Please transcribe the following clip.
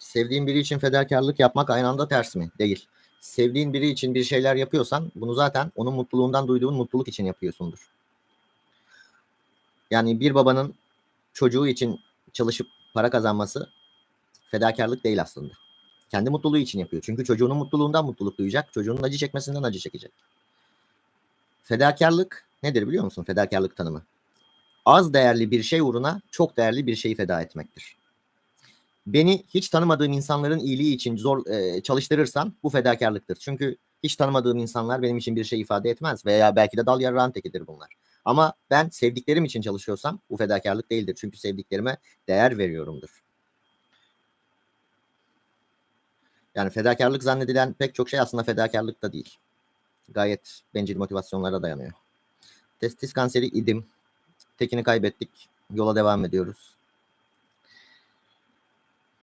sevdiğin biri için fedakarlık yapmak aynı anda ters mi? Değil. Sevdiğin biri için bir şeyler yapıyorsan bunu zaten onun mutluluğundan duyduğun mutluluk için yapıyorsundur. Yani bir babanın çocuğu için çalışıp para kazanması fedakarlık değil aslında. Kendi mutluluğu için yapıyor. Çünkü çocuğunun mutluluğundan mutluluk duyacak. Çocuğunun acı çekmesinden acı çekecek. Fedakarlık nedir biliyor musun? Fedakarlık tanımı. Az değerli bir şey uğruna çok değerli bir şeyi feda etmektir. Beni hiç tanımadığım insanların iyiliği için zor e, çalıştırırsan bu fedakarlıktır. Çünkü hiç tanımadığım insanlar benim için bir şey ifade etmez veya belki de dal yarrağın tekidir bunlar. Ama ben sevdiklerim için çalışıyorsam bu fedakarlık değildir. Çünkü sevdiklerime değer veriyorumdur. Yani fedakarlık zannedilen pek çok şey aslında fedakarlık da değil. Gayet bencil motivasyonlara dayanıyor. Testis kanseri idim. Tekini kaybettik. Yola devam ediyoruz.